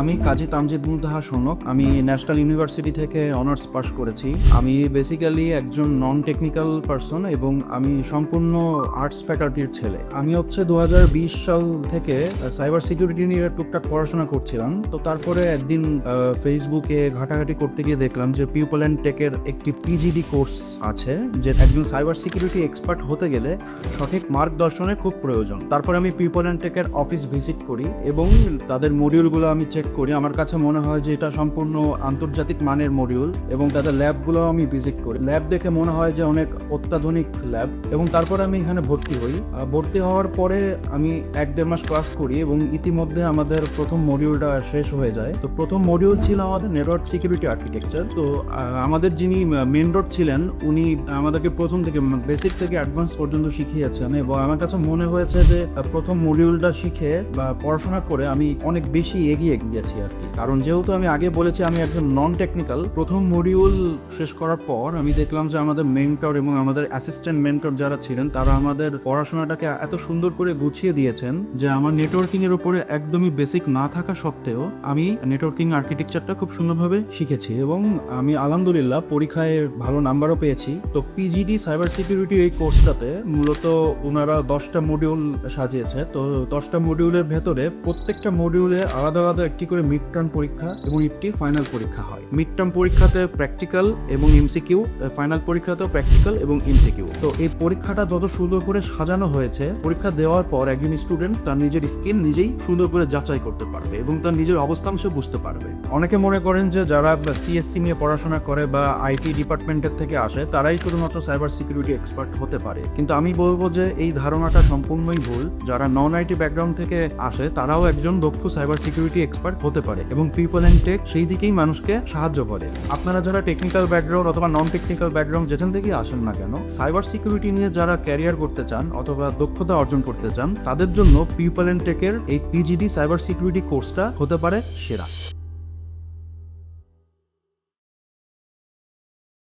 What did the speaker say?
আমি কাজী তামজিদ মুন্তাহা সনক। আমি national university থেকে অনার্স পাস করেছি। আমি বেসিক্যালি একজন নন টেকনিক্যাল পারসন এবং আমি সম্পূর্ণ আর্টস ফ্যাকাল্টির ছেলে। আমি হচ্ছে দু হাজার বিশ সাল থেকে সাইবার সিকিউরিটি নিয়ে টুকটাক পড়াশোনা করছিলাম। তো তারপরে একদিন ফেসবুকে ঘাটাঘাটি করতে গিয়ে দেখলাম যে পিউপল অ্যান্ড টেকের একটি পিজিডি কোর্স আছে, যে একজন সাইবার সিকিউরিটি এক্সপার্ট হতে গেলে সঠিক মার্গদর্শনের খুব প্রয়োজন। তারপর আমি পিপল অ্যান্ড টেকের অফিস ভিজিট করি এবং তাদের মডিউলগুলো আমি চেক করি, আমার কাছে মনে হয় যে এটা সম্পূর্ণ আন্তর্জাতিক মানের মডিউল এবং তাদের ল্যাবগুলো আমি ভিজিট করি। ল্যাব দেখে মনে হয় যে অনেক অত্যাধুনিক ল্যাব এবং তারপর আমি এখানে ভর্তি হই। ভর্তি হওয়ার পরে আমি এক দেড় মাস ক্লাস করি এবং ইতিমধ্যে আমাদের প্রথম মডিউলটা শেষ হয়ে যায়। তো প্রথম মডিউল ছিল আমাদের নেটওয়ার্ক সিকিউরিটি আর্কিটেকচার তো আমাদের যিনি মেন রোড ছিলেন, উনি আমাদেরকে প্রথম থেকে বেসিক থেকে অ্যাডভান্স পর্যন্ত শিখিয়েছেন এবং আমার কাছে মনে হয়েছে যে প্রথম মডিউলটা শিখে বা পড়াশোনা করে আমি অনেক বেশি এগিয়ে গেছি আর কি। কারণ যেহেতু আমি আগে বলেছি আমি একজন নন টেকনিক্যাল প্রথম মডিউল শেষ করার পর আমি দেখলাম যে আমাদের মেন্টর এবং আমাদের অ্যাসিস্ট্যান্ট মেন্টর যারা ছিলেন, তারা আমাদের পড়াশোনাটাকে এত সুন্দর করে গুছিয়ে দিয়েছেন যে আমার নেটওয়ার্কিং এর উপরে একদমই বেসিক না থাকা সত্ত্বেও আমি নেটওয়ার্কিং আর্কিটেকচারটা খুব সুন্দরভাবে শিখেছি এবং আমি আলহামদুলিল্লাহ পরীক্ষায় ভালো নাম্বারও পেয়েছি। তো পিজিডি সাইবার সিকিউরিটি এই কোর্সটাতে মূলত ওনারা দশটা মডিউল সাজিয়েছে। তো দশটা মডিউলের ভেতরে প্রত্যেকটা মডিউলে আলাদা আলাদা করে মিড টার্ম পরীক্ষা এবং একটি ফাইনাল পরীক্ষা হয়। মিড টার্ম পরীক্ষাতে প্র্যাকটিক্যাল এবং এমসিকিউ ফাইনাল পরীক্ষাতেও প্র্যাকটিক্যাল এবং এমসিকিউ তো এই পরীক্ষাটা যত সুন্দর করে সাজানো হয়েছে, পরীক্ষা দেওয়ার পর একজন স্টুডেন্ট তার নিজের স্কিল নিজেই সুন্দর করে যাচাই করতে পারবে এবং তার নিজের অবস্থান সে বুঝতে পারবে। অনেকে মনে করেন যে যারা সিএসসি নিয়ে পড়াশোনা করে বা আইটি ডিপার্টমেন্টের থেকে আসে, তারাই শুধুমাত্র সাইবার সিকিউরিটি এক্সপার্ট হতে পারে। কিন্তু আমি বলব যে এই ধারণাটা সম্পূর্ণই ভুল। যারা নন আইটি ব্যাকগ্রাউন্ড থেকে আসে, তারাও একজন দক্ষ সাইবার সিকিউরিটি এক্সপার্ট হতে পারে এবং পিপল অ্যান্ড টেক সেই দিকেই মানুষকে সাহায্য করে। আপনারা যারা টেকনিক্যাল ব্যাকগ্রাউন্ড অথবা নন টেকনিক্যাল ব্যাকগ্রাউন্ড যেখান থেকেই আসেন না কেন সাইবার সিকিউরিটি নিয়ে যারা ক্যারিয়ার করতে চান অথবা দক্ষতা অর্জন করতে চান, তাদের জন্য পিপল অ্যান্ড টেকের এই পিজিডি সাইবার সিকিউরিটি কোর্সটা হতে পারে সেরা।